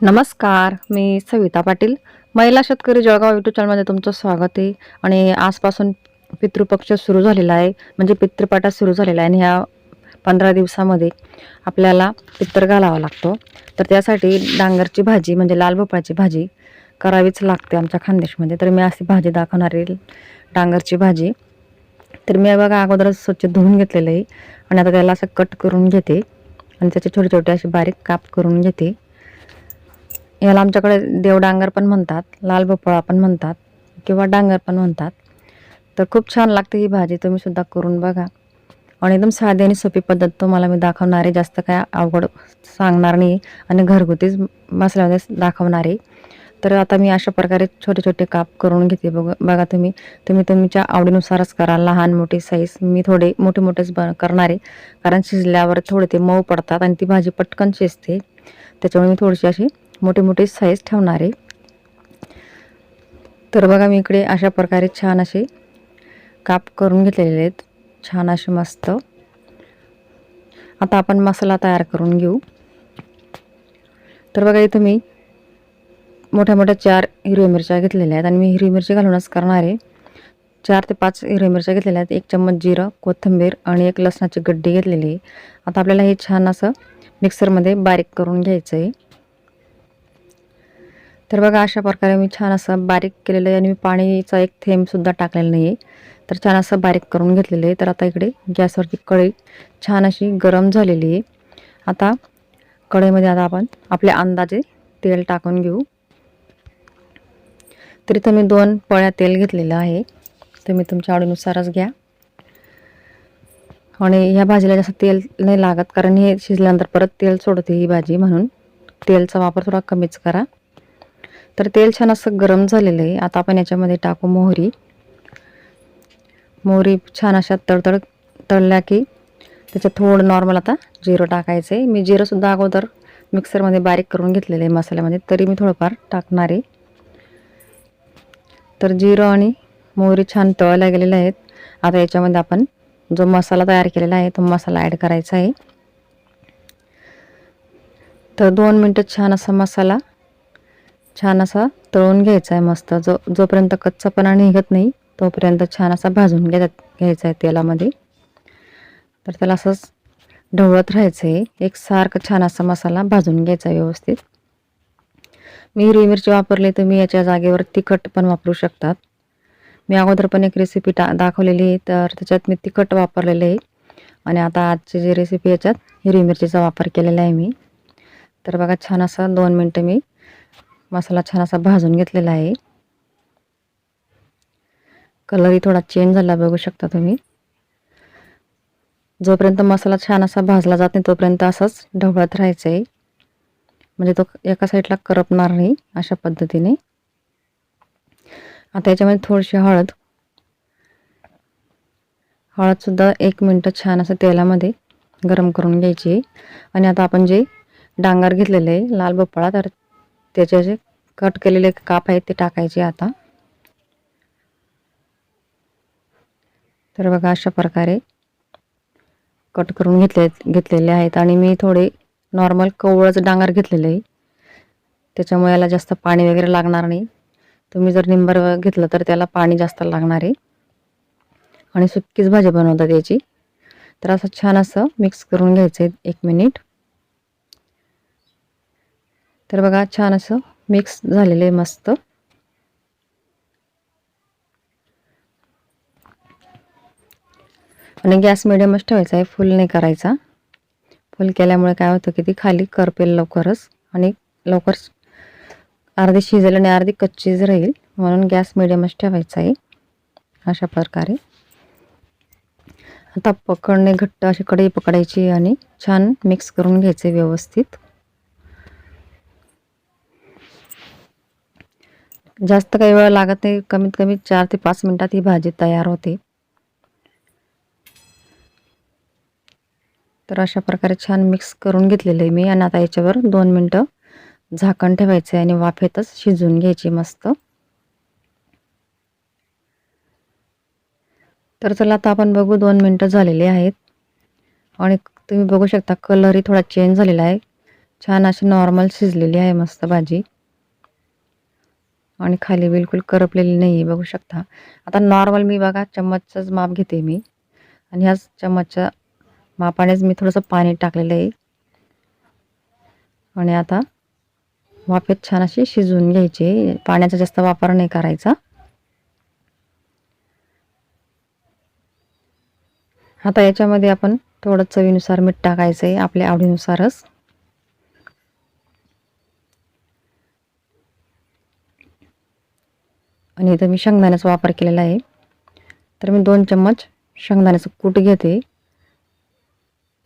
नमस्कार मी सविता पाटील. महिला शेतकरी जळगाव यूट्यूब चॅनलमध्ये तुमचं स्वागत आहे. आणि आजपासून पितृपक्ष सुरू झालेला आहे. म्हणजे पितृपाठा सुरू झालेला आहे आणि ह्या पंधरा दिवसामध्ये आपल्याला पित्र घालावा लागतो. तर त्यासाठी डांगरची भाजी म्हणजे लाल भोपळ्याची भाजी करावीच लागते आमच्या खानदेशमध्ये. तर मी अशी भाजी दाखवणार डांगरची भाजी. तर मी बघा अगोदरच स्वच्छ धुवून घेतलेलं आहे. आणि आता त्याला असं कट करून घेते. आणि त्याचे छोटे छोटे असे बारीक काप करून घेते. याला आमच्याकडे देवडांगर पण म्हणतात लाल भोपळा पण म्हणतात किंवा डांगर पण म्हणतात. तर खूप छान लागते ही भाजी तुम्ही सुद्धा करून बघा. आणि एकदम साधी आणि सोपी पद्धत तुम्हाला मी दाखवणारे जास्त काय अवघड सांगणार नाही आणि घरगुतीच मसाल्यामध्ये दाखवणारे. तर आता मी अशा प्रकारे छोटे छोटे काप करून घेते बघ बघा तुम्ही. तुम्ही तुमच्या आवडीनुसारच करा लहान मोठी साईज मी थोडे मोठे मोठेच ब करणारे कारण शिजल्यावर थोडे ते मऊ पडतात आणि ती भाजी पटकन शिजते. त्याच्यामुळे मी थोडीशी अशी मोठे मोठे साईज ठेवणार. आहे तर बघा मी इकडे अशा प्रकारे छान असे काप करून घेतलेले आहेत. छान असे मस्त. आता आपण मसाला तयार करून घेऊ. तर बघा इथं मी मोठ्या मोठ्या चार हिरव्या मिरच्या घेतलेल्या आहेत आणि मी हिरवी मिरची घालूनच करणार आहे. चार ते पाच हिरव्या मिरच्या घेतलेल्या आहेत. एक चम्मच जिरं कोथिंबीर आणि एक लसणाची गड्डी घेतलेली आहे. आता आपल्याला हे छान असं मिक्सरमध्ये बारीक करून घ्यायचं आहे तर बघा अशा प्रकारे मी छान असं बारीक केलेलं आहे आणि मी पाणीचा एक थेंबसुद्धा टाकलेला नाही आहे तर छान असं बारीक करून घेतलेलं आहे. तर आता इकडे गॅसवरती कढई छान अशी गरम झालेली आहे. आता कढईमध्ये आता आपण आपल्या अंदाजे तेल टाकून घेऊ. तरी तुम्ही दोन पळ्या तेल घेतलेलं आहे. तुम्ही तुमच्या आवडीनुसारच घ्या. आणि ह्या भाजीला जास्त तेल नाही लागत कारण हे शिजल्यानंतर परत तेल सोडते ही भाजी म्हणून. तेलचा वापर थोडा कमीच करा. तर तेल छान असं गरम झालेलं आहे. आता आपण याच्यामध्ये टाकू मोहरी. मोहरी छान अशा तडतड तळल्या की त्याच्यात थोडं नॉर्मल आता जिरं टाकायचं आहे. मी जिरंसुद्धा अगोदर मिक्सरमध्ये बारीक करून घेतलेलं आहे मसाल्यामध्ये. तरी मी थोडंफार टाकणार आहे. तर जिरं आणि मोहरी छान तळल्या गेलेल्या आहेत. आता याच्यामध्ये आपण जो मसाला तयार केलेला आहे तो मसाला ॲड करायचा आहे. तर दोन मिनटं छान असा मसाला छान असा तळून घ्यायचा आहे मस्त. जो जोपर्यंत कच्चापणा निघत नाही तोपर्यंत छान असा भाजून घ्या घ्यायचा आहे तेलामध्ये. तर त्याला असंच ढवळत राहायचं आहे एक सारखं छान असा मसाला भाजून घ्यायचा आहे व्यवस्थित. मी हिरवी मिरची वापरली तुम्ही याच्या जागेवर तिखट पण वापरू शकतात. मी अगोदर पण एक रेसिपी टा दाखवलेली आहे तर त्याच्यात मी तिखट वापरलेलं आहे. आणि आता आजची जी रेसिपी याच्यात हिरवी मिरचीचा वापर केलेला आहे मी. तर बघा छान असा दोन मिनटं मी मसाला छान असा भाजून घेतलेला आहे. कलरही थोडा चेंज झाला बघू शकता तुम्ही. जोपर्यंत मसाला छान असा भाजला जात नाही तोपर्यंत असाच ढवळत राहायचं आहे म्हणजे तो एका साईडला करपणार नाही अशा पद्धतीने. आता याच्यामध्ये थोडीशी हळद. हळदसुद्धा एक मिनटं छान असं तेलामध्ये गरम करून घ्यायची आहे. आणि आता आपण जे डांगर घेतलेलं आहे लाल भोपळा तर त्याचे जे कट केलेले काप आहेत ते टाकायचे आता. तर बघा अशा प्रकारे कट करून घेतले घेतलेले आहेत. आणि मी थोडे नॉर्मल कवळच डांगर घेतलेले आहे. त्याच्यामुळे याला जास्त पाणी वगैरे लागणार नाही. तुम्ही जर निंबर घेतलं तर त्याला पाणी जास्त लागणार आहे. आणि सुक्कीच भाजी बनवतात याची. तर असं छान असं मिक्स करून घ्यायचं आहे एक मिनिट तर बघा छान असं मिक्स झालेलं आहे मस्त. आणि गॅस मिडियमच ठेवायचा आहे फुल नाही करायचा. फुल केल्यामुळे काय होतं की ती खाली करपेल लवकरच आणि लवकर अर्धी शिजेल आणि अर्धी कच्चीच राहील. म्हणून गॅस मिडियमच ठेवायचा आहे अशा प्रकारे. आता पकडणे घट्ट अशी कढई पकडायची आणि छान मिक्स करून घ्यायचे व्यवस्थित. जास्त काही वेळ लागत नाही. कमीत कमी चार ते पाच मिनटात ही भाजी तयार होते. तर अशा प्रकारे छान मिक्स करून घेतलेलं आहे मी. आणि आता याच्यावर दोन मिनटं झाकण ठेवायचं आहे आणि वाफेतच शिजवून घ्यायची मस्त. तर चला आता आपण बघू दोन मिनटं झालेली आहेत. आणि तुम्ही बघू शकता कलरही थोडा चेंज झालेला आहे. छान अशी नॉर्मल शिजलेली आहे मस्त भाजी. आणि खाली बिलकुल करपलेली नाही आहे बघू शकता. आता नॉर्मल मी बघा चम्मचचंच माप घेते मी. आणि ह्याच चम्मचच्या मापानेच मी थोडंसं पाणी टाकलेलं आहे. आणि आता वाफेत छान अशी शिजवून घ्यायची पाण्याचा जास्त वापर नाही करायचा. आता याच्यामध्ये आपण थोडं चवीनुसार मीठ टाकायचं आहे आपल्या आवडीनुसारच. आणि इथं मी शेंगदाण्याचा वापर केलेला आहे. तर मी दोन चम्मच शेंगदाण्याचं कूट घेते.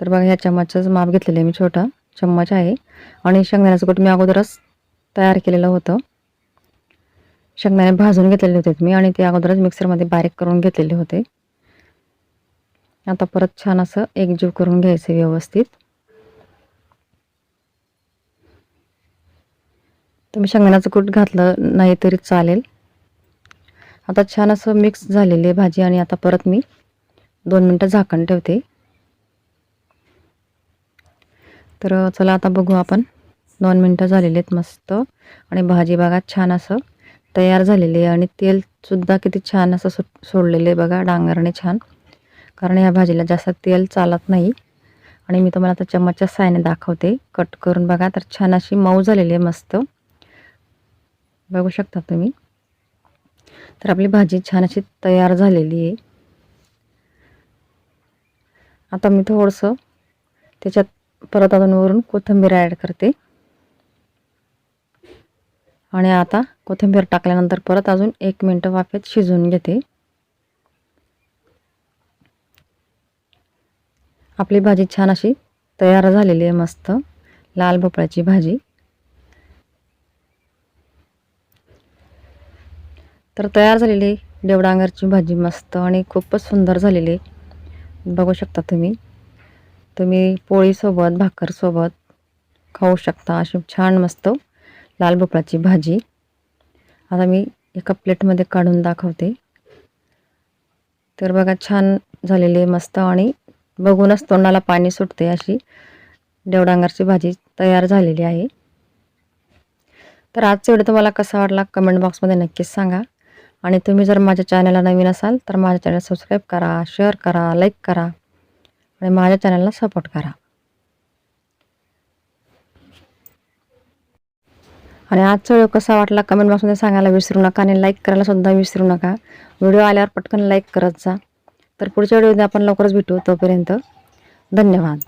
तर बघा ह्या चम्मचच माप घेतलेलं आहे मी छोटा. चम्मच आहे. आणि शेंगदाण्याचं कूट मी अगोदरच तयार केलेलं होतं. शेंगदाणे भाजून घेतलेले होते मी आणि ते अगोदरच मिक्सरमध्ये बारीक करून घेतलेले होते. आता परत छान असं एकजीव करून घ्यायचं व्यवस्थित. तुम्ही शेंगदाण्याचं कूट घातलं नाही तरी चालेल. आता छान असं मिक्स झालेली आहे भाजी आणि आता परत मी दोन मिनटं झाकण ठेवते. तर चला आता बघू आपण. दोन मिनटं झालेले आहेत मस्त. आणि भाजी बघा छान असं तयार झालेली आहे. आणि तेलसुद्धा किती छान असं सो सोडलेलं आहे बघा डांगरणे छान. कारण ह्या भाजीला जास्त तेल चालत नाही. आणि मी तुम्हाला आता चम्मचच्या सायने दाखवते. कट करून बघा. तर छान अशी मऊ झालेली आहे मस्त. बघू शकता तुम्ही. तर आपली भाजी छान अशी तयार झालेली आहे. आता मी थोडंसं त्याच्यात परत अजून वरून कोथिंबीर ॲड करते. आणि आता कोथिंबीर टाकल्यानंतर परत अजून एक मिनटं वाफेत शिजवून घेते. आपली भाजी छान अशी तयार झालेली आहे मस्त. लाल भोपळ्याची भाजी. तर तयार झालेली देवडांगरची भाजी मस्त आणि खूपच सुंदर झालेली. बघू शकता तुम्ही. तुम्ही पोळीसोबत भाकरसोबत खाऊ शकता. अशी छान मस्त लाल भोपळाची भाजी. आता मी एका प्लेटमध्ये काढून दाखवते. तर बघा छान झालेली मस्त आणि बघूनच तोंडाला पाणी सुटते अशी देवडांगरची भाजी तयार झालेली आहे. तर आजचा व्हिडिओ तुम्हाला कसा वाटला कमेंट बॉक्समध्ये नक्कीच सांगा. आणि तुम्ही जर माझ्या चॅनलला नवीन असाल तर माझ्या चॅनल सबस्क्राईब करा शेअर करा लाईक करा आणि माझ्या चॅनलला सपोर्ट करा. आणि आजचा व्हिडिओ कसा वाटला कमेंट बॉक्समध्ये सांगायला विसरू नका आणि लाईक करायला सुद्धा विसरू नका. व्हिडिओ आल्यावर पटकन लाईक करत जा. तर पुढच्या व्हिडिओमध्ये आपण लवकरच भेटू तोपर्यंत धन्यवाद.